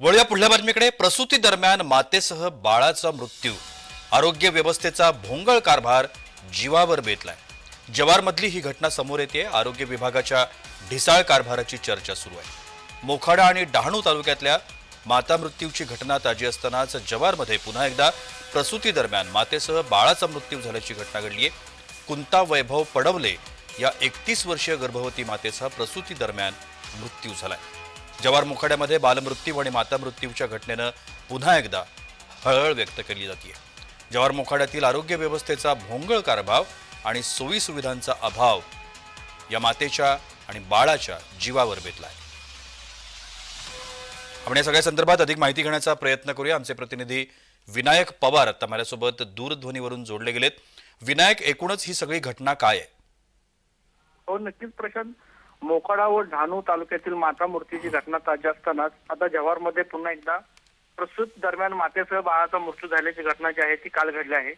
वळूया पुढल्या बातमीकडे. प्रसूती दरम्यान मातेसह बाळाचा मृत्यू. आरोग्य व्यवस्थेचा भोंगळ कारभार जीवावर बेतलाय. जवारमधली ही घटना समोर येते. आरोग्य विभागाच्या ढिसाळ कारभाराची चर्चा सुरू आहे. मोखाडा आणि डहाणू तालुक्यातल्या माता मृत्यूची घटना ताजी असतानाच जवारमध्ये पुन्हा एकदा प्रसूती दरम्यान मातेसह बाळाचा मृत्यू झाल्याची घटना घडली आहे कुंता वैभव पडवले या एकतीस वर्षीय गर्भवती मातेचा प्रसूती दरम्यान मृत्यू झालाय. जवार मुखाड्यामध्ये बालमृत्यू आणि माता मृत्यूच्या घटनेनं पुन्हा एकदा हळहळ व्यक्त केली जाते जवार मुखाड्यातील आरोग्य व्यवस्थेचा भोंगळ कारभाव आणि सोयी सुविधांचा अभाव या मातेच्या आणि बाळाच्या जीवावर बेतलाय. आपण या सगळ्या संदर्भात अधिक माहिती घेण्याचा प्रयत्न करूया. आमचे प्रतिनिधी विनायक पवार आता माझ्यासोबत दूरध्वनीवरून जोडले गेलेत. विनायक एकूणच ही सगळी घटना काय आहे? हो नक्कीच प्रशांत. मोखाडा व डहाणू तालुक्यातील माता मूर्तीची घटना ताजी असतानाच आता जव्हारमध्ये पुन्हा एकदा प्रसूत दरम्यान मातेसह बाळाचा मृत्यू झाल्याची घटना जी आहे ती काल घडली आहे.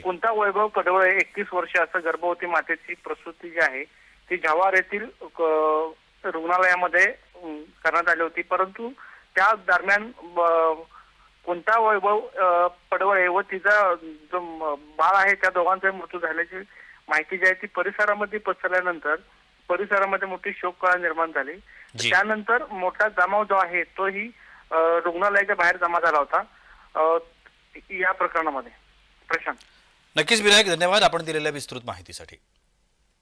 कोणता वैभव कडवळे एकतीस वर्ष असं गर्भवती मातेची प्रसूती जी आहे ती जव्हार येथील रुग्णालयामध्ये करण्यात आली होती. परंतु त्या दरम्यान कोणता वैभव पडवळे व तिचा जो बाळ आहे त्या दोघांचा मृत्यू झाल्याची माहिती जी आहे ती परिसरामध्ये पसरल्यानंतर परिसरामध्ये मोठी शोककळा निर्माण झाली. जी. त्यानंतर मोठा जमाव जो आहे तोही अं, रुग्णालयाच्या बाहेर जमा झाला होता. अं, या प्रकरणामध्ये. प्रशांत. नक्कीच विनायक धन्यवाद आपण दिलेल्या विस्तृत माहितीसाठी.